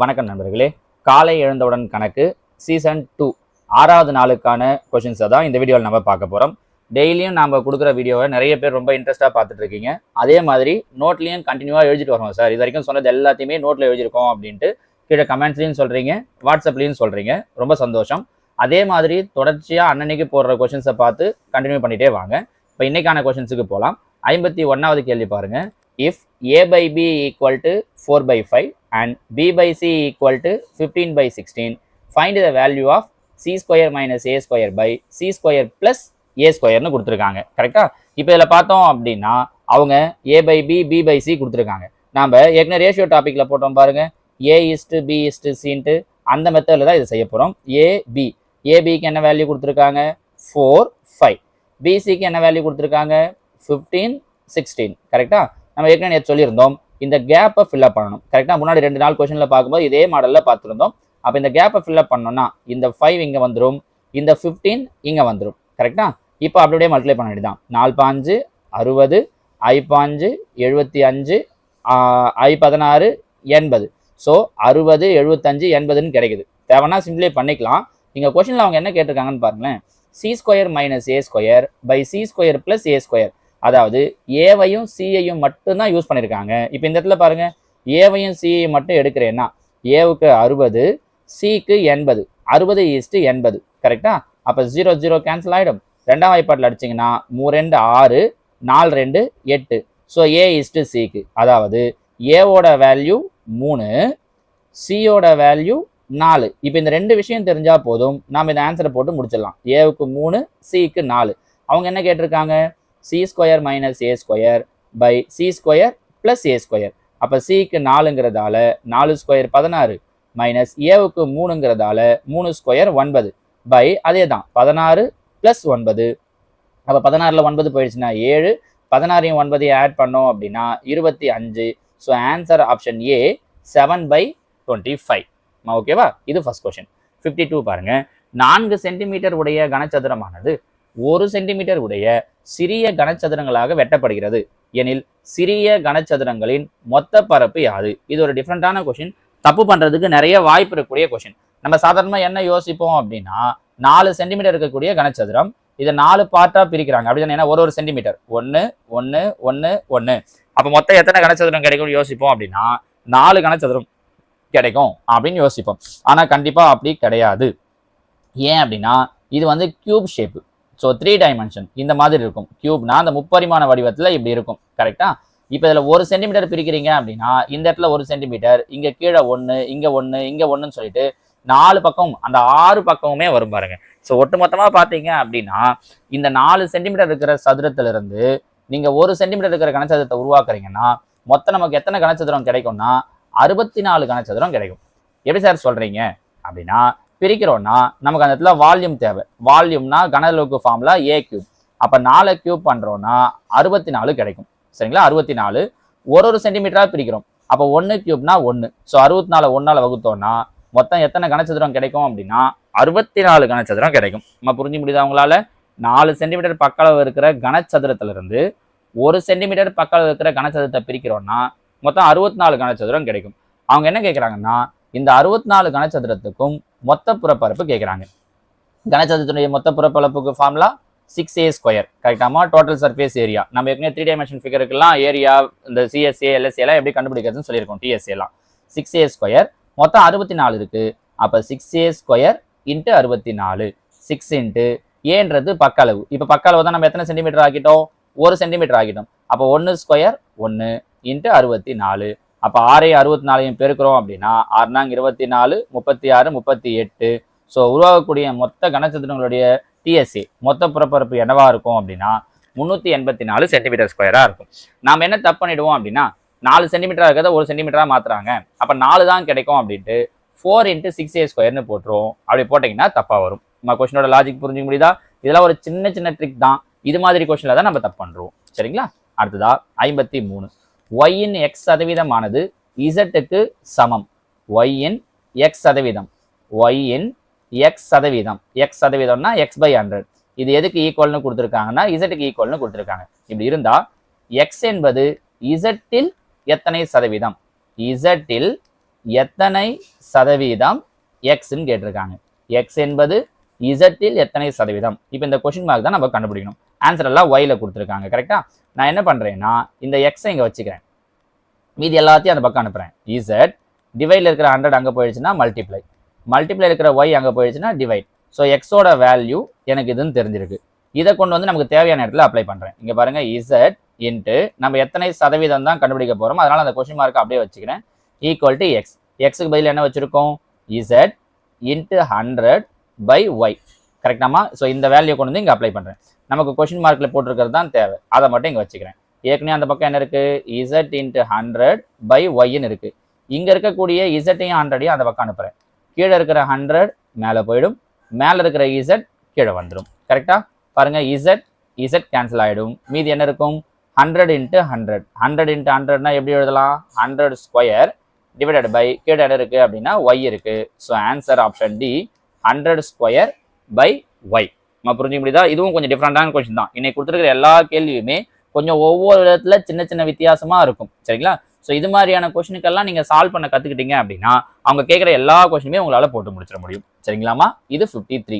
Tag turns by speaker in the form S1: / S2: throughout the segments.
S1: வணக்கம் நண்பர்களே. காலை எழுந்தவுடன் கணக்கு சீசன் டூ ஆறாவது நாளுக்கான கொஷின்ஸை தான் இந்த வீடியோவில் நம்ம பார்க்க போகிறோம் டெய்லியும் நம்ம கொடுக்குற வீடியோவை நிறைய பேர் ரொம்ப இன்ட்ரெஸ்ட்டாக பார்த்துட்டு இருக்கீங்க. அதே மாதிரி நோட்லேயும் கண்டினியூவாக எழுதிட்டு வரோம் சார். இது வரைக்கும் சொன்னது எல்லாத்தையுமே நோட்டில் எழுதியிருக்கோம் அப்படின்ட்டு கீழே கமெண்ட்ஸ்லையும் சொல்கிறீங்க வாட்ஸ்அப்லேயும் சொல்கிறீங்க ரொம்ப சந்தோஷம். அதே மாதிரி தொடர்ச்சியாக அன்னன்னைக்கு போடுற கொஷின்ஸை பார்த்து கண்டினியூ பண்ணிகிட்டே வாங்க. இப்போ இன்னைக்கான கொஷின்ஸுக்கு போகலாம் ஐம்பத்தி ஒன்றாவது கேள்வி பாருங்கள் if A by B equal to four by five and B by C equal to fifteen by sixteen find the value of C square minus A square by C square plus A ஸ்கொயர்னு கொடுத்துருக்காங்க. கரெக்டா இப்போ இதில் பார்த்தோம் அப்படின்னா அவங்க A by B B by C கொடுத்துருக்காங்க. நாம் ஏற்கனவே ரேஷியோ டாப்பிக்கில் போட்டோம் பாருங்கள் A is to B is to சின்ட்டு அந்த மெத்தடில் தான் இது செய்ய போகிறோம் ஏபி ஏபிக்கு என்ன வேல்யூ கொடுத்துருக்காங்க? ஃபோர் ஃபைவ் பிசிக்கு என்ன வேல்யூ கொடுத்துருக்காங்க? ஃபிஃப்டீன் சிக்ஸ்டீன் கரெக்டாக நம்ம ஏற்கனவே சொல்லியிருந்தோம் இந்த கேப்பை ஃபில்அப் பண்ணணும். கரெக்டாக முன்னாடி ரெண்டு நாள் கொஷனில் பார்க்கும்போது இதே மாடலில் பார்த்துருந்தோம். அப்போ இந்த கேப்பை ஃபில்அப் பண்ணோம்னா இந்த ஃபைவ் இங்கே வந்துடும் இந்த ஃபிஃப்டீன் இங்கே வந்துடும் கரெக்டா இப்போ அப்படியே மல்டிப்ளை பண்ண வேண்டியதான் நாலு பாஞ்சு அறுபது ஐ பாஞ்சு எழுபத்தி அஞ்சு ஐ பதினாறு எண்பது. ஸோ அறுபது எழுபத்தஞ்சு எண்பதுன்னு கிடைக்குது. தேவைன்னா சிம்பிளே பண்ணிக்கலாம். இங்கே கொஷனில் அவங்க என்ன கேட்டிருக்காங்கன்னு பாருங்களேன். C square minus A square by C square plus A square அதாவது ஏவையும் சியையும் மட்டும்தான் யூஸ் பண்ணியிருக்காங்க இப்போ இந்த இடத்துல பாருங்கள் ஏவையும் சியையும் மட்டும் எடுக்கிறேன்னா ஏவுக்கு அறுபது சிக்கு எண்பது. அறுபது ஈஸ்ட்டு எண்பது. கரெக்டா அப்போ ஜீரோ ஜீரோ கேன்சல் ஆகிடும் ரெண்டாம் வாய்ப்பாட்டில் அடிச்சிங்கன்னா மூ ரெண்டு ஆறு நாலு ரெண்டு எட்டு. ஸோ ஏ இஸ்ட்டு சிக்கு அதாவது ஏவோட வேல்யூ மூணு சியோட வேல்யூ நாலு. இப்போ இந்த ரெண்டு விஷயம் தெரிஞ்சால் போதும். நாம் இந்த ஆன்சரை போட்டு முடிச்சிடலாம். ஏவுக்கு மூணு சிக்கு நாலு. அவங்க என்ன கேட்டிருக்காங்க? C square minus A square by C square plus A square அப்போ சிக்கு நாலுங்கிறதால நாலு ஸ்கொயர் பதினாறு மைனஸ் ஏவுக்கு மூணுங்கிறதால மூணு ஸ்கொயர் ஒன்பது பை அதே தான் பதினாறு ப்ளஸ் ஒன்பது. அப்போ பதினாறில் ஒன்பது போயிடுச்சுன்னா ஏழு பதினாறையும் ஒன்பதையும் ஆட் பண்ணோம் அப்படின்னா இருபத்தி அஞ்சு. So answer option A seven by twenty five ஓகேவா இது ஃபர்ஸ்ட் கொஷின் ஃபிஃப்டி டூ பாருங்கள் நான்கு சென்டிமீட்டர் உடைய கனச்சதுரமானது ஒரு சென்டிமீட்டர் உடைய சிறிய கனச்சதுரங்களாக வெட்டப்படுகிறது. எனில் சிறிய கனச்சதுரங்களின் மொத்த பரப்பு யாது? இது ஒரு டிஃப்ரெண்டான கொஷின் தப்பு பண்ணுறதுக்கு நிறைய வாய்ப்பு இருக்கக்கூடிய கொஷின் நம்ம சாதாரணமாக என்ன யோசிப்போம் அப்படின்னா நாலு சென்டிமீட்டர் இருக்கக்கூடிய கனச்சதுரம் இதை நாலு பார்ட்டாக பிரிக்கிறாங்க. அப்படிதானே ஏன்னா ஒரு ஒரு சென்டிமீட்டர். ஒன்று ஒன்று ஒன்று ஒன்று அப்போ மொத்தம் எத்தனை கனச்சதுரம் கிடைக்கும்னு யோசிப்போம் அப்படின்னா நாலு கனச்சதுரம் கிடைக்கும் அப்படின்னு யோசிப்போம். ஆனால் கண்டிப்பாக அப்படி கிடையாது. ஏன் அப்படின்னா இது வந்து cube shape so three dimension இந்த மாதிரி இருக்கும். கியூப்னா அந்த முப்பரிமாண வடிவத்தில் இப்படி இருக்கும். கரெக்டா இப்போ இதில் ஒரு சென்டிமீட்டர் பிரிக்கிறீங்க அப்படின்னா இந்த இடத்துல ஒரு சென்டிமீட்டர் இங்கே கீழே ஒன்று இங்கே ஒன்று இங்கே ஒன்றுன்னு சொல்லிட்டு நாலு பக்கம் அந்த ஆறு பக்கமுமே வரும் பாருங்க. ஸோ ஒட்டுமொத்தமாக பார்த்தீங்க அப்படின்னா இந்த நாலு சென்டிமீட்டர் இருக்கிற சதுரத்திலிருந்து நீங்கள் ஒரு சென்டிமீட்டர் இருக்கிற கனச்சதுரத்தை உருவாக்குறீங்கன்னா மொத்தம் நமக்கு எத்தனை கனச்சதுரம் கிடைக்கும்னா அறுபத்தி நாலு கனச்சதுரம் கிடைக்கும். எப்படி சார் சொல்கிறீங்க அப்படின்னா பிரிக்கிறோம்னா நமக்கு அந்த இடத்துல வால்யூம் தேவை. வால்யூம்னா கனஅளவுக்கு ஃபார்ம்ல ஏ கியூப் அப்போ நாலு கியூப் பண்ணுறோன்னா அறுபத்தி நாலு கிடைக்கும். சரிங்களா? அறுபத்தி நாலு ஒரு ஒரு சென்டிமீட்டராக பிரிக்கிறோம். அப்போ ஒன்று கியூப்னா ஒன்று ஸோ அறுபத்தி நாலு ஒன்றால் வகுத்தோம்னா மொத்தம் எத்தனை கனச்சதுரம் கிடைக்கும் அப்படின்னா அறுபத்தி நாலு கனச்சதுரம் கிடைக்கும். நம்ம புரிஞ்சு முடியுதா உங்களால்? நாலு சென்டிமீட்டர் பக்களவு இருக்கிற கனச்சதுரத்திலிருந்து ஒரு சென்டிமீட்டர் பக்களவு இருக்கிற கனச்சதுரத்தை பிரிக்கிறோம்னா மொத்தம் அறுபத்தி நாலு கனச்சதுரம் கிடைக்கும். அவங்க என்ன கேட்குறாங்கன்னா இந்த அறுபத்தி நாலு கனச்சதுரத்துக்கும் மொத்த புறப்பரப்பு கேட்குறாங்க கனச்சதுரத்துடைய மொத்த புறப்பரப்புக்கு ஃபார்முலா சிக்ஸ் ஏ ஸ்கொயர் கரெக்டாமா டோட்டல் சர்ஃபேஸ் ஏரியா நம்ம ஏற்கனவே த்ரீ டைமென்ஷன் ஃபிகருக்குலாம் ஏரியா இந்த சிஎஸ்ஏ எல்எஸ்ஏ எல்லாம் எப்படி கண்டுபிடிக்கிறதுன்னு சொல்லியிருக்கோம் டிஎஸ்ஏ எல்லாம். சிக்ஸ் ஏ ஸ்கொயர் மொத்தம் அறுபத்தி நாலு இருக்குது அப்போ சிக்ஸ் ஏ ஸ்கொயர் இன்ட்டு அறுபத்தி நாலு சிக்ஸ் இன்ட்டு ஏன்றது பக்க அளவு இப்போ பக்களவு தான் நம்ம எத்தனை சென்டிமீட்டர் ஆக்கிட்டோம்? ஒரு சென்டிமீட்டர் ஆக்கிட்டோம். அப்போ ஒன்று ஸ்கொயர் ஒன்று இன்ட்டு அறுபத்தி நாலு அப்போ ஆறையும் அறுபத்தி நாலையும் பெருக்கிறோம் அப்படின்னா ஆறுனாங்க இருபத்தி நாலு முப்பத்தி ஆறு முப்பத்தி எட்டு ஸோ உருவாகக்கூடிய மொத்த கனச்சதுரங்களுடைய டிஎஸ்சி மொத்த புறப்பரப்பு என்னவா இருக்கும் அப்படின்னா முந்நூற்றி எண்பத்தி நாலு சென்டிமீட்டர் ஸ்கொயராக இருக்கும். நாம் என்ன தப்பு பண்ணிடுவோம் அப்படின்னா நாலு சென்டிமீட்டராக இருக்கிறத ஒரு சென்டிமீட்டராக மாற்றுறாங்க அப்போ நாலு தான் கிடைக்கும் அப்படின்ட்டு ஃபோர் இன்ட்டு சிக்ஸ் ஏ ஸ்கொயர்னு போட்டுருவோம் அப்படி போட்டிங்கன்னா தப்பாக வரும். நம்ம கொஸ்டினோட லாஜிக் புரிஞ்சுக்க முடியுதா? இதெல்லாம் ஒரு சின்ன சின்ன ட்ரிக் தான். இது மாதிரி கொஷனில் தான் நம்ம தப்பு பண்ணுறோம் சரிங்களா? அடுத்ததா ஐம்பத்தி மூணு. ஒய்யின் எக்ஸ் சதவீதமானது இசட்டுக்கு சமம். ஒய்யின் எக்ஸ் சதவீதம். ஒய்யின் எக்ஸ் சதவீதம். எக்ஸ் சதவீதம்னா எக்ஸ் பை ஹண்ட்ரட் இது எதுக்கு ஈக்குவல்னு கொடுத்துருக்காங்கன்னா இசட்டுக்கு ஈக்குவல்னு கொடுத்துருக்காங்க. இப்படி இருந்தால் எக்ஸ் என்பது இசட்டில் எத்தனை சதவீதம்? இசட்டில் எத்தனை சதவீதம் எக்ஸ்ன்னு கேட்டிருக்காங்க. எக்ஸ் என்பது இசட்டில் எத்தனை சதவீதம்? இப்போ இந்த கொஷின் மார்க் தான் நம்ம கண்டுபிடிக்கணும். ஆன்சர் எல்லாம் ஒயில கொடுத்துருக்காங்க கரெக்டாக நான் என்ன பண்ணுறேன்னா இந்த எக்ஸை இங்கே வச்சுக்கிறேன். மீதி எல்லாத்தையும் அந்த பக்கம் அனுப்புகிறேன் இசட் டிவைடில் இருக்கிற ஹண்ட்ரட் அங்கே போயிடுச்சுன்னா மல்டிப்ளை மல்டிப்ளை இருக்கிற ஒய் அங்கே போயிடுச்சுன்னா டிவைட் ஸோ எக்ஸோட வேல்யூ எனக்கு இதுன்னு தெரிஞ்சிருக்கு. இதை கொண்டு வந்து நமக்கு தேவையான இடத்துல அப்ளை பண்ணுறேன் இங்கே பாருங்கள் இசட் இன்ட்டு நம்ம எத்தனை சதவீதம் தான் கண்டுபிடிக்க போகிறோம் அதனால் அந்த கொஷின் மார்க்கை அப்படியே வச்சுக்கிறேன். ஈக்குவல் டு எக்ஸ் எக்ஸுக்கு பதில் என்ன வச்சுருக்கோம்? Z into hundred by Y கரெக்டாமா so இந்த வேல்யூ கொண்டு வந்து இங்கே அப்ளை பண்ணுறேன் நமக்கு கொஷின் மார்க்கில் போட்டிருக்கிறது தான் தேவை. அதை மட்டும் இங்கே வச்சுக்கிறேன். ஏற்கனவே அந்த பக்கம் என்ன இருக்குது இசட் இன்ட்டு ஹண்ட்ரட் பை ஒய்ன்னு இருக்குது இங்கே இருக்கக்கூடிய இசட்டையும் ஹண்ட்ரடையும் அந்த பக்கம் அனுப்புகிறேன் கீழே இருக்கிற ஹண்ட்ரட் மேலே போயிடும். மேலே இருக்கிற இசட் கீழே வந்துடும் கரெக்டாக பாருங்கள் இசட் இசட் கேன்சல் ஆகிடும் மீதி என்ன இருக்கும்? Hundred into hundred hundred into ஹண்ட்ரட்னா எப்படி எழுதலாம்? ஹண்ட்ரட் ஸ்கொயர் டிவைடட் பை கீழே என்ன இருக்குது அப்படின்னா ஒய் இருக்குது so answer option D hundred square by Y நம்ம புரிஞ்சுக்க முடியுதா? இதுவும் கொஞ்சம் டிஃப்ரெண்டான கொஸ்டின் தான். இன்னைக்கு கொடுத்துருக்கிற எல்லா கேள்வியுமே கொஞ்சம் ஒவ்வொரு விதத்துல சின்ன சின்ன வித்தியாசமா இருக்கும். சரிங்களா? ஸோ இது மாதிரியான கொஸ்டினுக்கெல்லாம் நீங்கள் சால்வ் பண்ண கற்றுக்கிட்டீங்க அப்படின்னா அவங்க கேட்குற எல்லா கொஸ்டினுமே உங்களால் போட்டு முடிச்சிட முடியும். சரிங்களாமா இது ஃபிஃப்டி த்ரீ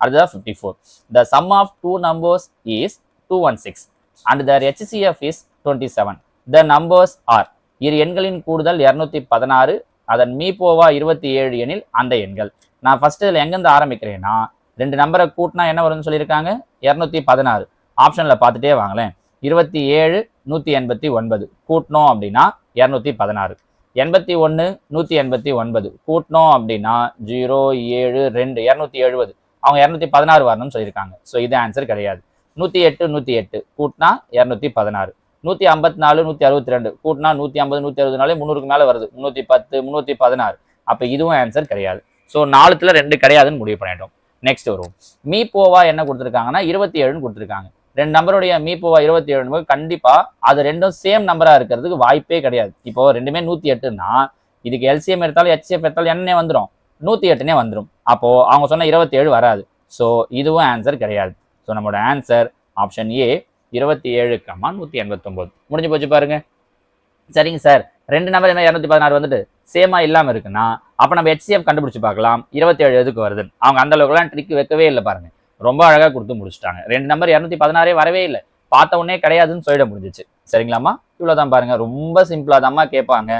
S1: அடுத்ததாக fifty four the sum of two numbers is two one six and their HCF is twenty seven the numbers are இரு எண்களின் கூடுதல் இரநூத்தி பதினாறு அதன் மீப்போவா இருபத்தி ஏழு எனில் அந்த எண்கள். நான் ஃபர்ஸ்ட் இதில் எங்கேருந்து ஆரம்பிக்கிறேன்னா ரெண்டு நம்பரை கூட்டினா என்ன வரும்னு சொல்லியிருக்காங்க? இரநூத்தி பதினாறு. ஆப்ஷனில் பார்த்துட்டே வாங்களேன். இருபத்தி ஏழு நூற்றி எண்பத்தி ஒன்பது. கூட்டினோம் அப்படின்னா இரநூத்தி பதினாறு. எண்பத்தி ஒன்று நூற்றி எண்பத்தி ஒன்பது. கூட்டினோம் அப்படின்னா ஜீரோ ஏழு ரெண்டு இரநூத்தி எழுபது. அவங்க இரநூத்தி பதினாறு வரணும்னு சொல்லியிருக்காங்க. ஸோ இது ஆன்சர் கிடையாது. நூற்றி எட்டு நூற்றி எட்டு. கூட்டினா இரநூத்தி பதினாறு. நூற்றி ஐம்பத்தி நாலு நூற்றி அறுபத்தி ரெண்டு. கூட்டினா நூற்றி ஐம்பது நூற்றி அறுபது நாளே முந்நூறுக்கு மேலே வருது. முந்நூற்றி பத்து முந்நூற்றி பதினாறு. அப்போ இதுவும் ஆன்சர் கிடையாது. ஸோ நாலுத்தில் ரெண்டு கிடையாதுன்னு முடிவு பண்ணிட்டோம். நெக்ஸ்ட் வரும். மீ போவா என்ன கொடுத்துருக்காங்கன்னா இருபத்தி ஏழுன்னு கொடுத்துருக்காங்க. ரெண்டு நம்பருடைய மீப்போவா இருபத்தி ஏழு கண்டிப்பா அது ரெண்டும் சேம் நம்பரா இருக்கிறதுக்கு வாய்ப்பே கிடையாது. இப்போ ரெண்டுமே நூத்தி எட்டுன்னா இதுக்கு எல்சிஎம் எடுத்தாலும் ஹெச்சிஎஃப் எடுத்தாலும் என்ன வந்துடும் நூத்தி எட்டுனே வந்துடும் அப்போ அவங்க சொன்ன இருபத்தி ஏழு வராது. ஸோ இதுவும் ஆன்சர் கிடையாது. ஸோ நம்மளோட ஆன்சர் ஆப்ஷன் ஏ இருபத்தி ஏழு கம்மா நூற்றி எண்பத்தொம்போது. முடிஞ்சு போச்சு பாருங்க. சரிங்க சார் ரெண்டு நம்பர் என்ன இரநூத்தி பதினாறு வந்துட்டு சேமா இல்லாமல் இருக்குன்னா அப்போ நம்ம ஹெச்சிஎஃப் கண்டுபிடிச்சு பார்க்கலாம். இருபத்தேழு எதுக்கு வருது? அவங்க அந்த அளவுக்குலாம் ட்ரிக் வைக்கவே இல்லை பாருங்க. ரொம்ப அழகாக கொடுத்து முடிச்சிட்டாங்க. ரெண்டு நம்பர் இரநூத்தி பதினாறே வரவே இல்லை. பார்த்த உடனே கிடையாதுன்னு சொல்லிட முடிஞ்சிச்சு. சரிங்களாம்மா? இவ்வளோதான் பாருங்க. ரொம்ப சிம்பிளாக தான்மா கேட்பாங்க.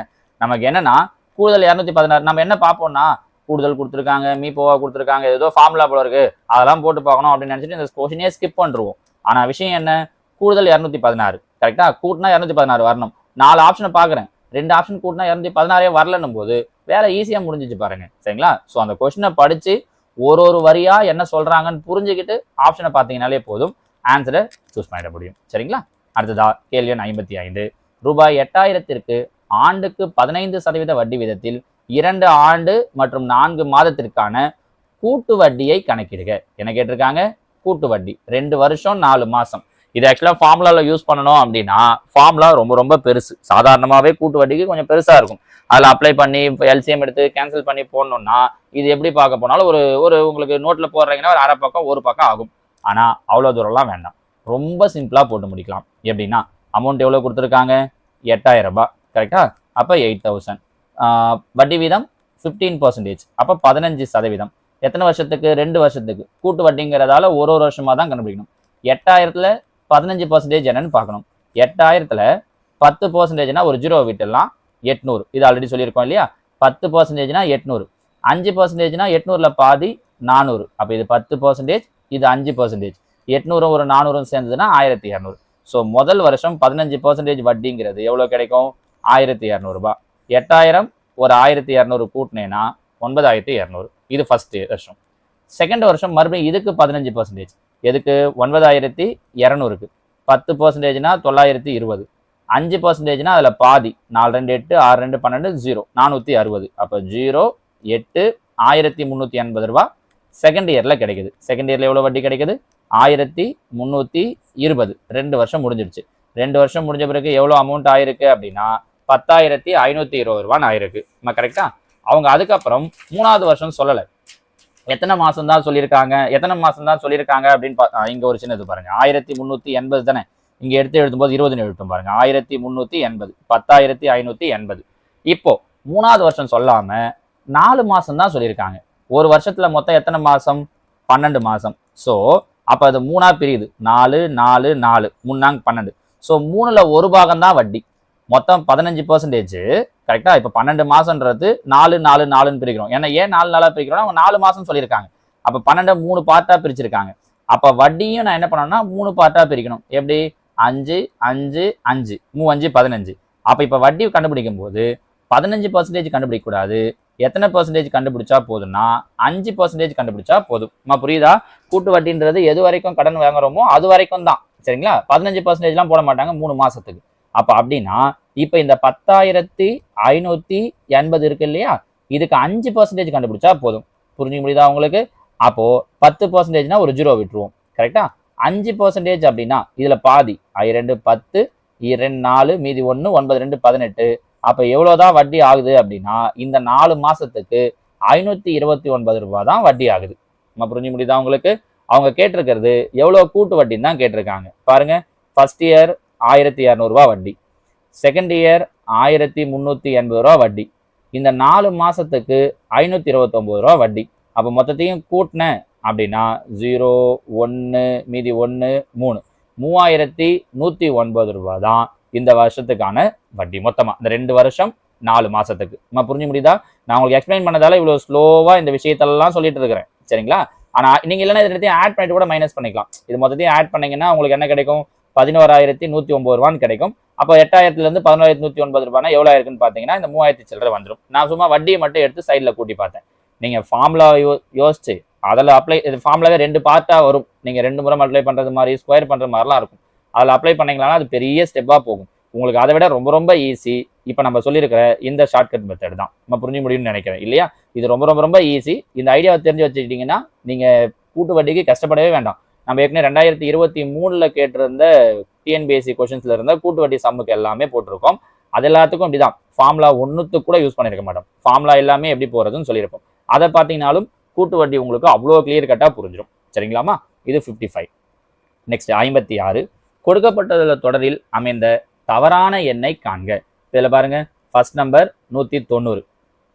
S1: நமக்கு என்னன்னா கூடுதல் இரநூத்தி பதினாறு நம்ம என்ன பார்ப்போம்னா கூடுதல் கொடுத்துருக்காங்க மீ போவா கொடுத்துருக்காங்க ஏதோ ஃபார்முலா போல இருக்கு. அதெல்லாம் போட்டு பார்க்கணும் அப்படின்னு நினச்சிட்டு இந்த கொஷினே ஸ்கிப் பண்ணுருவோம். ஆனால் விஷயம் என்ன? கூடுதல் இரநூத்தி பதினாறு கரெக்டாக கூட்டினா இரநூத்தி பதினாறு வரணும். நாலு ஆப்ஷனை பார்க்குறேன். ரெண்டு ஆப்ஷன் கூட்டினா இரநூத்தி பதினாறே வரலன்னும் போது வேலை ஈஸியாக முடிஞ்சிச்சு பாருங்க. சரிங்களா? ஸோ அந்த கொஷினை படித்து ஒரு ஒரு வரியாக என்ன சொல்கிறாங்கன்னு புரிஞ்சுக்கிட்டு ஆப்ஷனை பார்த்தீங்கனாலே போதும். ஆன்சரை சூஸ் பண்ணிட முடியும். சரிங்களா? அடுத்ததா கேள்வி எண் ஐம்பத்தி ஐந்து. ரூபாய் எட்டாயிரத்திற்கு ஆண்டுக்கு பதினைந்து சதவீத வட்டி விதத்தில் இரண்டு ஆண்டு மற்றும் நான்கு மாதத்திற்கான கூட்டு வட்டியை கணக்கிடுக. என்ன கேட்டிருக்காங்க? கூட்டு வட்டி. ரெண்டு வருஷம் நாலு மாதம் இது ஆக்சுவலாக ஃபார்முலாவில் யூஸ் பண்ணணும் அப்படின்னா ஃபார்முலா ரொம்ப ரொம்ப பெருசு. சாதாரணமாகவே கூட்டு வட்டிக்கு கொஞ்சம் பெருசாக இருக்கும். அதில் அப்ளை பண்ணி எல்சிஎம் எடுத்து கேன்சல் பண்ணி போடணும்னா இது எப்படி பார்க்க போனாலும் ஒரு ஒரு உங்களுக்கு நோட்டில் போடுறீங்கன்னா ஒரு அரை பக்கம் ஒரு பக்கம் ஆகும். ஆனால் அவ்வளோ தூரம்லாம் வேண்டாம். ரொம்ப சிம்பிளாக போட்டு முடிக்கலாம். எப்படின்னா அமௌண்ட் எவ்வளோ கொடுத்துருக்காங்க? எட்டாயிரம் ரூபாய். கரெக்டாக அப்போ எயிட் தௌசண்ட். வட்டி வீதம் ஃபிஃப்டீன் பர்சன்டேஜ் அப்போ பதினஞ்சு சதவீதம். எத்தனை வருஷத்துக்கு? ரெண்டு வருஷத்துக்கு. கூட்டு வட்டிங்கிறதால ஒரு ஒரு வருஷமாக தான் கண்டுபிடிக்கணும். எட்டாயிரத்தில் பதினஞ்சு பர்சன்டேஜ் என்னன்னு பார்க்கணும். எட்டாயிரத்தில் பத்து பர்சன்டேஜ்னா ஒரு ஜீரோ விட்டுடலாம். எட்நூறு. இது ஆல்ரெடி சொல்லியிருக்கோம் இல்லையா? பத்து பர்சன்டேஜ்னா எட்நூறு. அஞ்சு பர்சன்டேஜ்னா எட்நூறுல பாதி நானூறு. அப்போ இது பத்து பர்சன்டேஜ் இது அஞ்சு பர்சன்டேஜ் எட்நூறும் ஒரு நானூறும் சேர்ந்ததுன்னா ஆயிரத்தி இரநூறு. ஸோ முதல் வருஷம் பதினஞ்சு பர்சன்டேஜ் வட்டிங்கிறது எவ்வளோ கிடைக்கும்? ஆயிரத்தி இரநூறுபா எட்டாயிரம் ஒரு ஆயிரத்தி இரநூறு கூட்டினேன்னா ஒன்பதாயிரத்தி இரநூறு. இது ஃபஸ்ட்டு வருஷம். செகண்ட் வருஷம் மறுபடியும் இதுக்கு பதினஞ்சு பர்சன்டேஜ் எதுக்கு? ஒன்பதாயிரத்தி இரநூறுக்கு. பத்து பர்சன்டேஜ்னா தொள்ளாயிரத்தி இருபது. அஞ்சு பர்சன்டேஜ்னா அதில் பாதி. நாலு ரெண்டு எட்டு ஆறு ரெண்டு பன்னெண்டு ஜீரோ நானூற்றி அறுபது. அப்போ ஜீரோ எட்டு ஆயிரத்தி முந்நூற்றி எண்பது ரூபா செகண்ட் இயரில் கிடைக்குது. செகண்ட் இயரில் எவ்வளோ வட்டி கிடைக்குது? ஆயிரத்தி முந்நூற்றி இருபது. ரெண்டு வருஷம் முடிஞ்சிடுச்சு ரெண்டு வருஷம் முடிஞ்ச பிறகு எவ்வளோ அமௌண்ட் ஆயிருக்கு அப்படின்னா பத்தாயிரத்தி ஐநூற்றி இருபது ரூபான்னு ஆயிருக்கு. நம்ம கரெக்டாக அவங்க அதுக்கப்புறம் மூணாவது வருஷம் சொல்லலை. எத்தனை மாசம் தான் சொல்லியிருக்காங்க? எத்தனை மாசம் தான் சொல்லியிருக்காங்க அப்படின்னு பா இங்கே ஒரு சின்னது பாருங்க. ஆயிரத்தி முந்நூற்றி எண்பது தானே? இங்கே எடுத்து எழுதும்போது இருபதுன்னு எழுத்தும் பாருங்க. ஆயிரத்தி முந்நூற்றி எண்பது. பத்தாயிரத்தி ஐநூற்றி எண்பது. இப்போ மூணாவது வருஷம் சொல்லாமல் நாலு மாதம் தான் சொல்லியிருக்காங்க. ஒரு வருஷத்தில் மொத்தம் எத்தனை மாதம் பன்னெண்டு மாதம் ஸோ அப்போ அது மூணாக பிரியுது. நாலு நாலு நாலு. மூணாங்க பன்னெண்டு. ஸோ மூணில் ஒரு பாகம் தான் வட்டி. மொத்தம் பதினஞ்சு பர்சன்டேஜ் கரெக்டா இப்போ பன்னெண்டு மாசம்ன்றது நாலு நாலு நாலுன்னு பிரிக்கிறோம். ஏன்னா ஏன் நாலு நாளா பிரிக்கிறோம் அவங்க நாலு மாசம் சொல்லியிருக்காங்க. அப்ப பன்னெண்டை மூணு பார்ட்டா பிரிச்சிருக்காங்க. அப்ப வட்டியும் நான் என்ன பண்ணணும்னா மூணு பார்ட்டா பிரிக்கணும். எப்படி? அஞ்சு அஞ்சு அஞ்சு. மூ அஞ்சு பதினஞ்சு. அப்ப இப்ப வட்டி கண்டுபிடிக்கும் போது பதினஞ்சு பர்சன்டேஜ் கண்டுபிடிக்க கூடாது எத்தனை பர்சன்டேஜ் கண்டுபிடிச்சா போதும்னா அஞ்சு பர்சன்டேஜ் கண்டுபிடிச்சா போதும். புரியுதா? கூட்டு வட்டின்றது எது வரைக்கும் கடன் வாங்குறோமோ அது வரைக்கும் தான். சரிங்களா? பதினஞ்சு பர்சன்டேஜ்லாம் போட மாட்டாங்க மூணு மாசத்துக்கு. அப்போ அப்படின்னா இப்போ இந்த பத்தாயிரத்தி ஐநூற்றி எண்பது இருக்கு இல்லையா? இதுக்கு அஞ்சு பர்சன்டேஜ் கண்டுபிடிச்சா போதும். புரிஞ்சுக்க முடியுதா உங்களுக்கு? அப்போது பத்து பர்சன்டேஜ்னா ஒரு ஜீரோ விட்டுருவோம். கரெக்டாக அஞ்சு பர்சன்டேஜ் அப்படின்னா இதில் பாதி ஐ ரெண்டு பத்து இரண்டு நாலு மீதி ஒன்று ஒன்பது ரெண்டு பதினெட்டு. அப்போ எவ்வளோதான் வட்டி ஆகுது அப்படின்னா இந்த நாலு மாதத்துக்கு ஐநூற்றி இருபத்தி ஒன்பது ரூபா தான் வட்டி ஆகுது. நம்ம புரிஞ்சு முடியுதா உங்களுக்கு? அவங்க கேட்டிருக்கிறது எவ்வளோ கூட்டு வட்டின்னு தான் கேட்டிருக்காங்க. பாருங்கள் ஃபர்ஸ்ட் இயர் ஆயிரத்தி இரநூறுபா வட்டி. செகண்ட் இயர் ஆயிரத்தி முந்நூற்றி எண்பது ரூபா வட்டி. இந்த நாலு மாதத்துக்கு ஐநூற்றி இருபத்தொம்போது ரூபா வட்டி. அப்போ மொத்தத்தையும் கூட்டினேன் அப்படின்னா ஜீரோ ஒன்று மீதி ஒன்று மூணு. மூவாயிரத்தி நூற்றி ஒன்பது ரூபா தான் இந்த வருஷத்துக்கான வட்டி மொத்தமாக இந்த ரெண்டு வருஷம் நாலு மாதத்துக்கு நம்ம புரிஞ்சு முடியுதா? நான் உங்களுக்கு எக்ஸ்பிளைன் பண்ணதால இவ்வளோ ஸ்லோவாக இந்த விஷயத்தெல்லாம் சொல்லிட்டு இருக்கிறேன். சரிங்களா? ஆனால் நீங்கள் இல்லைன்னா இது ஆட் பண்ணிட்டு கூட மைனஸ் பண்ணிக்கலாம். இது மொத்தத்தையும் ஆட் பண்ணீங்கன்னா உங்களுக்கு என்ன கிடைக்கும்? பதினோராயிரத்தி நூற்றி ஒம்பது ரூபான்னு கிடைக்கும். அப்போ எட்டாயிரத்துலேருந்து பதினோராயிரத்தி நூற்றி ஒன்பது ரூபாய்னா எவ்வளோ இருக்குன்னு பார்த்தீங்கன்னா இந்த மூவாயிரத்தி சில்லரை வந்துடும் நான் சும்மா வட்டியை மட்டும் எடுத்து சைடில் கூட்டி பார்த்தேன். நீங்கள் ஃபார்முலா யோ யோசிச்சு அதில் அப்ளை இது ஃபார்முலாவே ரெண்டு பார்ட்டாக வரும். நீங்கள் ரெண்டு முறை அப்ளை பண்ணுறது மாதிரி ஸ்கொயர் பண்ணுற மாதிரிலாம் இருக்கும். அதில் அப்ளை பண்ணிங்களான்னா அது பெரிய ஸ்டெப்பாக போகும். உங்களுக்கு அதை விட ரொம்ப ரொம்ப ஈஸி இப்போ நம்ம சொல்லியிருக்கிற இந்த ஷார்ட்கட் மெத்தட் தான். நம்ம புரிஞ்சு முடியும்னு நினைக்கிறேன் இல்லையா? இது ரொம்ப ரொம்ப ரொம்ப ஈஸி இந்த ஐடியாவை தெரிஞ்சு வச்சுக்கிட்டிங்கன்னா நீங்கள் கூட்டு வட்டிக்கு கஷ்டப்படவே வேண்டாம். நம்ம ஏற்கனவே ரெண்டாயிரத்தி இருபத்தி மூணுல கேட்டிருந்த டிஎன்பிஎஸ்சி கொஷின்ஸ்ல இருந்த கூட்டு வட்டி சம்முக்கு எல்லாமே போட்டிருக்கோம். அது எல்லாத்துக்கும் இப்படிதான். ஃபார்முலா ஒன்றுத்துக்கு கூட யூஸ் பண்ணியிருக்க மாட்டோம். ஃபார்முலா எல்லாமே எப்படி போகிறதுன்னு சொல்லியிருப்போம். அதை பார்த்தீங்கனாலும் கூட்டு வட்டி உங்களுக்கு அவ்வளோ கிளியர் கட்டாக புரிஞ்சிடும் சரிங்களாமா? இது ஃபிஃப்டி ஃபைவ் நெக்ஸ்ட் ஐம்பத்தி ஆறு. கொடுக்கப்பட்டதில் தொடரில் அமைந்த தவறான எண்ணை காண்க. இதில் பாருங்க. ஃபர்ஸ்ட் நம்பர் நூற்றி தொண்ணூறு.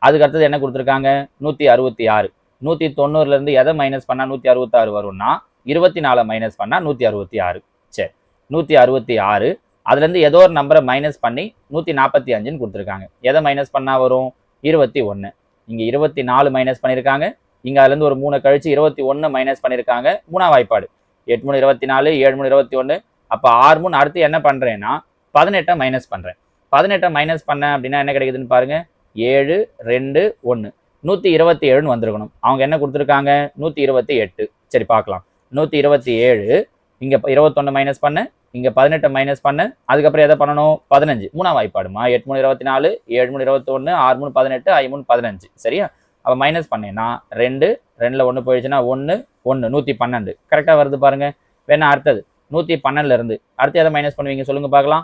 S1: அதுக்கு அடுத்தது என்ன கொடுத்துருக்காங்க? நூற்றி அறுபத்தி ஆறு. நூற்றி தொண்ணூறுலேருந்து எதை மைனஸ் பண்ணால் நூற்றி அறுபத்தாறு வரும்னா இருபத்தி நாலு மைனஸ் பண்ணால் நூற்றி அறுபத்தி ஆறு. சரி நூற்றி அறுபத்தி ஆறு. அதுலேருந்து ஏதோ ஒரு நம்பரை மைனஸ் பண்ணி நூற்றி நாற்பத்தி அஞ்சுன்னு கொடுத்துருக்காங்க. எதை மைனஸ் பண்ணால் வரும்? இருபத்தி ஒன்று இங்கே இருபத்தி நாலு மைனஸ் பண்ணியிருக்காங்க இங்கே அதுலேருந்து ஒரு மூணு கழிச்சு இருபத்தி ஒன்று மைனஸ் பண்ணியிருக்காங்க மூணாம் வாய்ப்பாடு. எட்டு மூணு இருபத்தி நாலு ஏழு மூணு இருபத்தி ஒன்று அப்போ ஆறு மூணு அடுத்து என்ன பண்ணுறேன்னா பதினெட்டை மைனஸ் பண்ணுறேன் பதினெட்டை மைனஸ் பண்ணேன் அப்படின்னா என்ன கிடைக்குதுன்னு பாருங்க. ஏழு ரெண்டு ஒன்று நூற்றி இருபத்தி ஏழுன்னு வந்திருக்கணும். அவங்க என்ன கொடுத்துருக்காங்க? நூற்றி இருபத்தி எட்டு. சரி பார்க்கலாம். நூற்றி இருபத்தி ஏழு. இங்கே இருபத்தொன்று மைனஸ் பண்ணு. இங்கே பதினெட்டு மைனஸ் பண்ணு. அதுக்கப்புறம் எதை பண்ணணும்? பதினஞ்சு. மூணாம் வாய்ப்பாடுமா? எட்டு மூணு இருபத்தி நாலு ஏழு மூணு இருபத்தொன்று ஆறு மூணு பதினெட்டு ஐ மூணு பதினஞ்சு. சரியா? அப்போ மைனஸ் பண்ணேன்னா ரெண்டு ரெண்டில் ஒன்று போயிடுச்சுன்னா ஒன்று ஒன்று நூற்றி பன்னெண்டு. கரெக்டாக வருது பாருங்கள் வேணா அடுத்தது? நூற்றி பன்னெண்டுலேருந்து அடுத்து எதை மைனஸ் பண்ணுவீங்க சொல்லுங்கள் பார்க்கலாம்.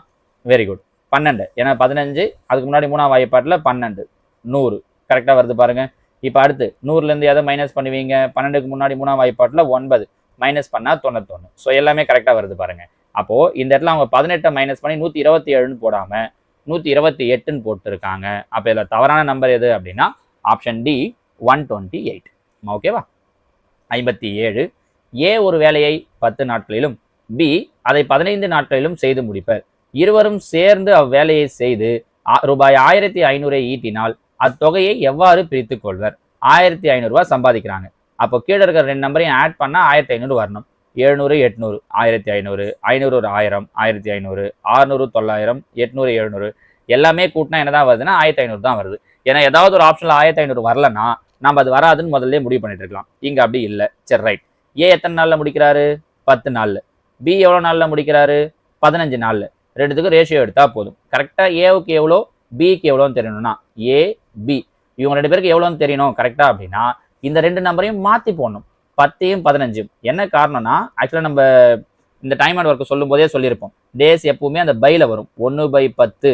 S1: வெரி குட் பன்னெண்டு. ஏன்னா பதினஞ்சு அதுக்கு முன்னாடி மூணாம் வாய்ப்பாட்டில் பன்னெண்டு. நூறு. கரெக்டாக வருது பாருங்கள் இப்போ அடுத்து நூறுலேருந்து எதை மைனஸ் பண்ணுவீங்க? பன்னெண்டுக்கு முன்னாடி மூணாம் வாய்ப்பாட்டில் ஒன்பது. மைனஸ் பண்ணால் தொண்ணூத்தொன்று ஸோ எல்லாமே கரெக்டாக வருது பாருங்க. அப்போது இந்த இடத்துல அவங்க பதினெட்டை மைனஸ் பண்ணி நூற்றி இருபத்தி ஏழுன்னு போடாமல் நூற்றி இருபத்தி எட்டுன்னு போட்டிருக்காங்க. அப்போ இதில் தவறான நம்பர் எது அப்படின்னா option D one twenty eight ஓகேவா ஐம்பத்தி ஏழு. ஏ ஒரு வேலையை பத்து நாட்களிலும் பி அதை பதினைந்து நாட்களிலும் செய்து முடிப்பர். இருவரும் சேர்ந்து அவ்வேலையை செய்து ரூபாய் ஆயிரத்தி ஐநூறை ஈட்டினால் அத்தொகையை எவ்வாறு பிரித்து கொள்வர் ஆயிரத்தி ஐநூறுரூவா சம்பாதிக்கிறாங்க. அப்போ கீழே இருக்கிற ரெண்டு நம்பரையும் ஆட் பண்ணால் ஆயிரத்தி ஐநூறு வரணும். எழுநூறு எட்நூறு ஆயிரத்தி ஐநூறு ஐநூறு ஒரு ஆயிரம் ஆயிரத்தி ஐநூறு ஆறுநூறு தொள்ளாயிரம் எட்நூறு எழுநூறு. எல்லாமே கூட்டினா என்னதான் வருதுன்னா ஆயிரத்தி ஐநூறு தான் வருது. ஏன்னா ஏதாவது ஒரு ஆப்ஷனில் ஆயிரத்தி ஐநூறு வரலன்னா நம்ம அது வராதுன்னு முதல்ல முடிவு பண்ணிட்டு இருக்கலாம். இங்கே அப்படி இல்லை. சரி ரைட் ஏ எத்தனை நாளில் முடிக்கிறாரு? பத்து நாளில். பி எவ்வளோ நாளில் முடிக்கிறாரு? பதினஞ்சு நாளில். ரெண்டுத்துக்கும் ரேஷியோ எடுத்தால் போதும். கரெக்டாக ஏவுக்கு எவ்வளோ? பிக்கு எவ்வளோன்னு தெரியணும்னா ஏ பி இவங்க ரெண்டு பேருக்கு எவ்வளோன்னு தெரியணும் கரெக்டாக அப்படின்னா இந்த ரெண்டு நம்பரையும் மாற்றி போடணும். பத்தையும் பதினஞ்சும். என்ன காரணம்னா ஆக்சுவலாக நம்ம இந்த டைம் அண்ட் ஒர்க்கு சொல்லும் போதே சொல்லியிருப்போம். டேஸ் எப்பவுமே அந்த பையில் வரும். ஒன்று பை பத்து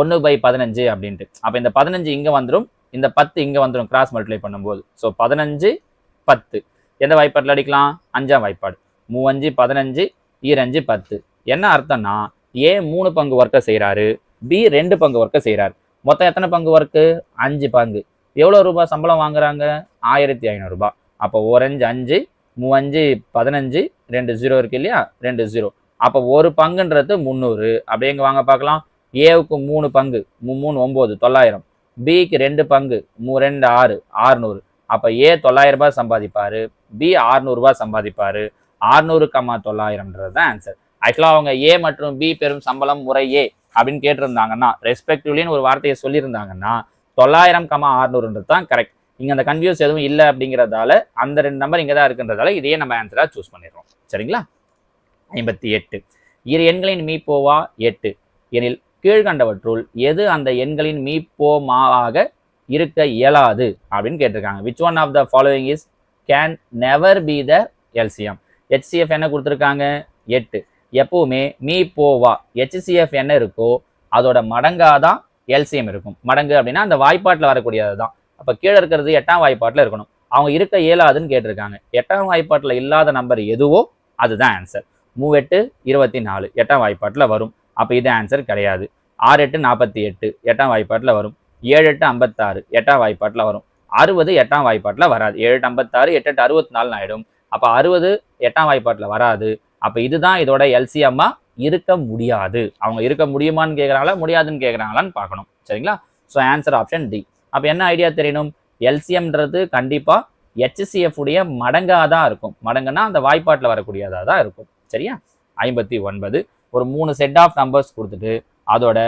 S1: ஒன்று பை பதினஞ்சு அப்படின்ட்டு. அப்போ இந்த பதினஞ்சு இங்கே வந்துடும் இந்த பத்து இங்கே வந்துடும் கிராஸ் மல்டிப்ளை பண்ணும்போது. ஸோ பதினஞ்சு பத்து. எந்த வாய்ப்பாட்டில் அடிக்கலாம்? அஞ்சாம் வாய்ப்பாடு. மூவஞ்சு பதினஞ்சு ஈரஞ்சு பத்து. என்ன அர்த்தம்னா ஏ மூணு பங்கு ஒர்க்கை செய்கிறாரு பி ரெண்டு பங்கு ஒர்க்கை செய்கிறாரு மொத்தம் எத்தனை பங்கு ஒர்க்கு அஞ்சு பங்கு. எவ்வளோ ரூபாய் சம்பளம் வாங்குறாங்க? ஆயிரத்தி ஐநூறுரூபா அப்போ ஓரஞ்சு அஞ்சு மூவஞ்சு பதினஞ்சு ரெண்டு ஜீரோ இருக்கு இல்லையா? ரெண்டு ஜீரோ. அப்போ ஒரு பங்குன்றது முந்நூறு. அப்படியே இங்கே வாங்க பார்க்கலாம்? ஏவுக்கு மூணு பங்கு. மூ- மூணு ஒம்பது தொள்ளாயிரம். பிக்கு ரெண்டு பங்கு. மூ ரெண்டு ஆறு ஆறுநூறு. அப்போ ஏ தொள்ளாயிரம் ரூபாய் சம்பாதிப்பார். பி ஆறுநூறுபா சம்பாதிப்பார். ஆறுநூறு கம்மா தொள்ளாயிரம்ன்றது தான் ஆன்சர் ஆக்சுவலாக அவங்க ஏ மற்றும் பி பெரும் சம்பளம் முறை ஏ அப்படின்னு கேட்டிருந்தாங்கன்னா ரெஸ்பெக்டிவ்லின்னு ஒரு வார்த்தையை சொல்லியிருந்தாங்கன்னா தொள்ளாயிரம் கமா ஆறுநூறுன்றது தான் கரெக்ட் இங்கே அந்த கன்ஃபியூஸ் எதுவும் இல்லை அப்படிங்கிறதால அந்த ரெண்டு நம்பர் இங்கே தான் இருக்குன்றதால இதையே நம்ம ஆன்சராக சூஸ் பண்ணிடுறோம். சரிங்களா? ஐம்பத்தி எட்டு. இரு எண்களின் மீப்போவா? எட்டு. எனில் கீழ்கண்டவற்றுள் எது அந்த எண்களின் மீப்போமாவாக இருக்க இயலாது அப்படின்னு கேட்டிருக்காங்க. Which one of the following is can never be the LCM HCF என்ன கொடுத்துருக்காங்க? எட்டு. எப்பவுமே மீ போவா ஹெச்சிஎஃப் என்ன இருக்கோ அதோட மடங்காதான் எல்சிஎம் இருக்கும். மடங்கு அப்படின்னா அந்த வாய்ப்பாட்டில் வரக்கூடியது தான். அப்போ கீழே இருக்கிறது எட்டாம் வாய்ப்பாட்டில் இருக்கணும். அவங்க இருக்க இயலாதுன்னு கேட்டிருக்காங்க. எட்டாம் வாய்ப்பாட்டில் இல்லாத நம்பர் எதுவோ அதுதான் ஆன்சர் மூவெட்டு இருபத்தி நாலு எட்டாம் வாய்ப்பாட்டில் வரும். அப்போ இது ஆன்சர் கிடையாது. ஆறு எட்டு நாற்பத்தி எட்டு எட்டாம் வாய்ப்பாட்டில் வரும். ஏழு எட்டு ஐம்பத்தாறு எட்டாம் வாய்ப்பாட்டில் வரும். அறுபது எட்டாம் வாய்ப்பாட்டில் வராது. ஏழு எட்டு ஐம்பத்தாறு எட்டு எட்டு அறுபத்தி நாலு ஆயிடும். அப்போ அறுபது எட்டாம் வாய்ப்பாட்டில் வராது. அப்போ இதுதான் இதோட எல்சிஎம்மா இருக்க முடியாது. அவங்க இருக்க முடியுமான்னு கேட்குறாங்களா முடியாதுன்னு கேட்குறாங்களான்னு பார்க்கணும். சரிங்களா? ஸோ ஆன்சர் ஆப்ஷன் டி அப்போ என்ன ஐடியா தெரியணும்? எல்சிஎம்ன்றது கண்டிப்பாக ஹெச்சிஎஃப் உடைய மடங்காக தான் இருக்கும். மடங்குன்னா அந்த வாய்ப்பாட்டில் வரக்கூடியதாக தான் இருக்கும். சரியா? ஐம்பத்தி ஒன்பது. ஒரு மூணு செட் ஆஃப் நம்பர்ஸ் கொடுத்துட்டு அதோட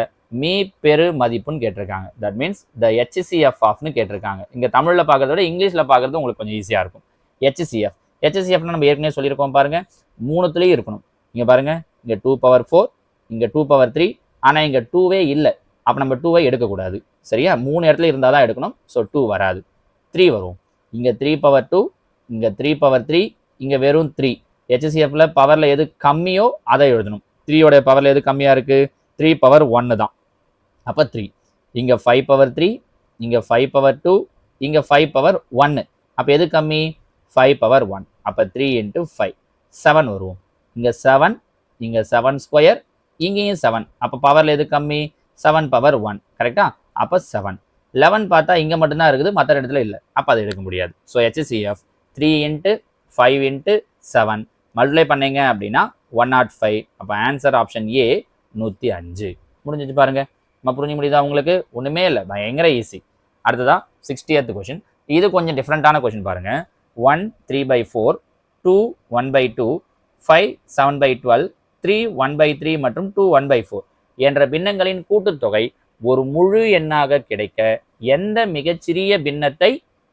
S1: மீ பெரு மதிப்புன்னு கேட்டிருக்காங்க. தட் மீன்ஸ் த ஹெச்சிசிஎஃப் ஆஃப்னு கேட்டிருக்காங்க. இங்கே தமிழில் பார்க்குறத விட இங்கிலீஷில் பார்க்குறது உங்களுக்கு கொஞ்சம் ஈஸியாக இருக்கும். ஹெச்சிசிஎஃப் ஹெச்சிசிஎஃப்னு நம்ம ஏற்கனவே சொல்லியிருக்கோம் பாருங்கள் மூணுத்துலேயும் இருக்கணும். இங்கே பாருங்கள் இங்கே டூ பவர் ஃபோர் இங்கே டூ பவர் த்ரீ ஆனால் இங்கே டூவே இல்லை. அப்போ நம்ம டூவை எடுக்கக்கூடாது. சரியா? மூணு இடத்துல இருந்தால் தான் எடுக்கணும். ஸோ டூ வராது. த்ரீ வரும். இங்கே த்ரீ பவர் டூ இங்கே த்ரீ பவர் த்ரீ இங்கே வெறும் த்ரீ ஹெச்எஸ்சிஎஃப்பில் பவரில் எது கம்மியோ அதை எழுதணும். த்ரீயோட பவரில் எது கம்மியாக இருக்குது த்ரீ பவர் ஒன்று தான். அப்போ த்ரீ இங்கே ஃபைவ் பவர் த்ரீ இங்கே ஃபைவ் பவர் டூ இங்கே ஃபைவ் பவர் ஒன்று அப்போ எது கம்மி? ஃபைவ் பவர் ஒன் அப்போ த்ரீ இன்ட்டு ஃபைவ் செவன் வருவோம் இங்கே செவன் இங்கே செவன் ஸ்கொயர் இங்கேயும் செவன் அப்போ பவரில் எது கம்மி? செவன் பவர் ஒன் கரெக்டா அப்போ செவன் லெவன் பார்த்தா இங்கே மட்டும்தான் இருக்குது மற்ற இடத்துல இல்லை. அப்போ அதை எடுக்க முடியாது. So HCF three into five into seven multiply பண்ணீங்க அப்படின்னா ஒன் நாட் ஃபைவ் அப்போ ஆன்சர் ஆப்ஷன் ஏ நூற்றி அஞ்சு. முடிஞ்சிச்சு பாருங்க. நம்ம புரிஞ்சு முடியுதா உங்களுக்கு? ஒன்றுமே இல்லை. பயங்கர ஈஸி அடுத்ததா சிக்ஸ்டியத் கொஷின் இது கொஞ்சம் டிஃப்ரெண்ட்டான கொஷின் பாருங்க. One three by four two one by two five seven by twelve three one by three மற்றும் டூ ஒன் பை ஃபோர் என்ற பின்னங்களின் கூட்டுத்தொகை ஒரு முழு எண்ணாக கிடைக்க எந்த மிகச்சிறிய பின்னத்தை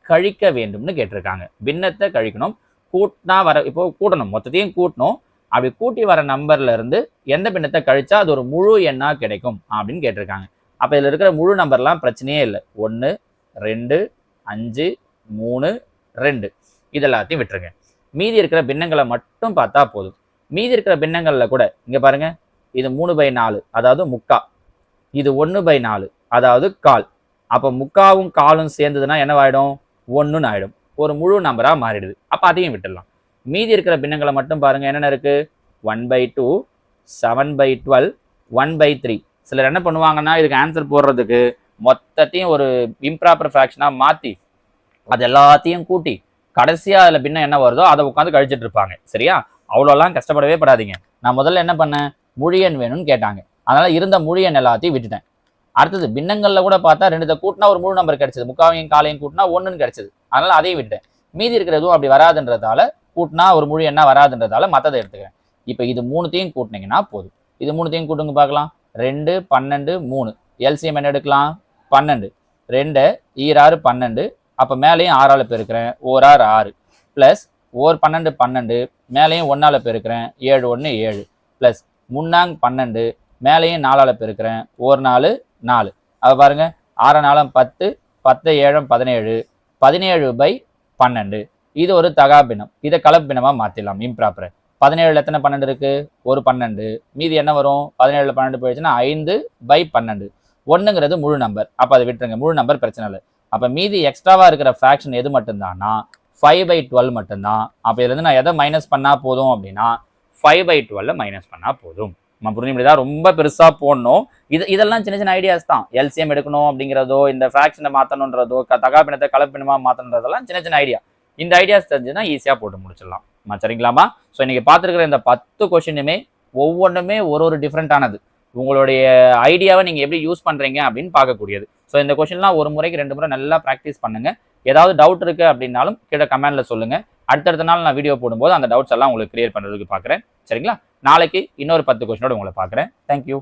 S1: கழிக்க வேண்டும்னு கேட்டிருக்காங்க. பின்னத்தை கழிக்கணும். கூட்டினா வர இப்போ கூட்டணும். மொத்தத்தையும் கூட்டணும். அப்படி கூட்டி வர நம்பர்ல இருந்து எந்த பின்னத்தை கழிச்சா அது ஒரு முழு எண்ணாக கிடைக்கும் அப்படின்னு கேட்டிருக்காங்க. அப்போ இதில் இருக்கிற முழு நம்பர்லாம் பிரச்சனையே இல்லை. ஒன்று ரெண்டு அஞ்சு மூணு ரெண்டு. இது எல்லாத்தையும் விட்டுருங்க. மீதி இருக்கிற பின்னங்களை மட்டும் பார்த்தா போதும். மீதி இருக்கிற பின்னங்களில் கூட இங்கே பாருங்க இது மூணு பை நாலு அதாவது முக்கா. இது ஒன்று பை நாலு அதாவது கால். அப்போ முக்காவும் காலும் சேர்ந்ததுன்னா என்னவாயிடும்? ஒன்றுன்னு ஆகிடும் ஒரு முழு நம்பராக மாறிடுது. அப்போ அதையும் விட்டுடலாம். மீதி இருக்கிற பின்னங்களை மட்டும் பாருங்கள் என்னென்ன இருக்குது one by two seven by twelve one by three சிலர் என்ன பண்ணுவாங்கன்னா இதுக்கு ஆன்சர் போடுறதுக்கு மொத்தத்தையும் ஒரு இம்ப்ராப்பர் ஃப்ராக்ஷனாக மாற்றி அது எல்லாத்தையும் கூட்டி கடைசியாக அதில் பின்ன என்ன வருதோ அதை உட்காந்து கழிச்சிட்டு இருப்பாங்க. சரியா? அவ்வளோலாம் கஷ்டப்படவே படாதீங்க. நான் முதல்ல என்ன பண்ணேன்? முழியன் வேணும்னு கேட்டாங்க. அதனால் இருந்த முழியன் எல்லாத்தையும் விட்டுட்டேன். அடுத்தது பின்னங்களில் கூட பார்த்தா ரெண்டுத்தை கூட்டினா ஒரு முழு நம்பர் கிடைச்சது. முக்காவையும் காலையும் கூட்டினா ஒன்றுன்னு கிடைச்சது. அதனால் அதையும் விட்டுட்டேன். மீதி இருக்கிற எதுவும் அப்படி வராதுன்றதால கூட்டினா ஒரு முழு என்ன வராதுன்றதால மற்றதை எடுத்துக்கிறேன். இப்போ இது மூணுத்தையும் கூட்டினீங்கன்னா போதும். இது மூணுத்தையும் கூட்டுங்க பார்க்கலாம். ரெண்டு பன்னெண்டு மூணு. எல்சிஎம் என்ன எடுக்கலாம்? பன்னெண்டு. ரெண்டு ஈராறு பன்னெண்டு. அப்போ மேலேயும் ஆறால் பெருக்கிறேன். ஓர் ஆறு ஆறு. ப்ளஸ் ஓர் பன்னெண்டு பன்னெண்டு மேலேயும் ஒன்றால் பெருக்கிறேன். ஏழு ஒன்று ஏழு. ப்ளஸ் முன்னாங் பன்னெண்டு மேலேயும் நாலால் பெருக்கிறேன். ஒரு நாலு நாலு. அதை பாருங்கள் ஆறு நாளும் பத்து பத்து ஏழும் பதினேழு. பதினேழு பை பன்னெண்டு. இது ஒரு தகாபினம் இதை கலப்பினமாக மாற்றிடலாம் இம்ப்ராப்பர் பதினேழில் எத்தனை பன்னெண்டு இருக்குது ஒரு பன்னெண்டு. மீதி என்ன வரும்? பதினேழு பன்னெண்டு போயிடுச்சுன்னா ஐந்து பை பன்னெண்டு. ஒன்றுங்கிறது முழு நம்பர் அப்போ அதை விட்டுருங்க. முழு நம்பர் பிரச்சனை இல்லை. அப்போ மீதி எக்ஸ்ட்ராவாக இருக்கிற ஃப்ராக்ஷன் எது மட்டும்தான்னா ஃபைவ் பை டுவெல் மட்டும்தான். அப்போ இதுலேருந்து நான் எதை மைனஸ் பண்ணால் போதும் அப்படின்னா ஃபைவ் பை டுவெல்ல மைனஸ் பண்ணால் போதும். நம்ம புரிஞ்சு தான் ரொம்ப பெருசாக போடணும். இது இதெல்லாம் சின்ன சின்ன ஐடியாஸ் தான். எல்சிஎம் எடுக்கணும் அப்படிங்கிறதோ இந்த ஃபேக்ஷனை மாற்றணுன்றதோ தகாப்பினத்தை கலப்பினமாக மாற்றணுன்றதெல்லாம் சின்ன சின்ன ஐடியா இந்த ஐடியாஸ் தெரிஞ்சுன்னா ஈஸியாக போட்டு முடிச்சிடலாம். சரிங்களாமா ஸோ இன்றைக்கி பார்த்துருக்குற இந்த பத்து கொஷினுமே ஒவ்வொன்றுமே ஒரு ஒரு டிஃப்ரெண்ட்டானது உங்களுடைய ஐடியாவை நீங்கள் எப்படி யூஸ் பண்ணுறீங்க அப்படின்னு பார்க்கக்கூடியது. ஸோ இந்த கொஷின்லாம் ஒரு முறைக்கு ரெண்டு முறை நல்லா ப்ராக்டிஸ் பண்ணுங்கள் ஏதாவது டவுட் இருக்குது அப்படின்னாலும் கீழே கமெண்டில் சொல்லுங்கள் அடுத்தடுத்த நாள் நான் வீடியோ போடும்போது அந்த டவுட்ஸ் எல்லாம் உங்களுக்கு கிளியர் பண்ணுறதுக்கு பார்க்குறேன். சரிங்களா? நாளைக்கு இன்னொரு பத்து கொஷினோட உங்களை பார்க்குறேன். தேங்க்யூ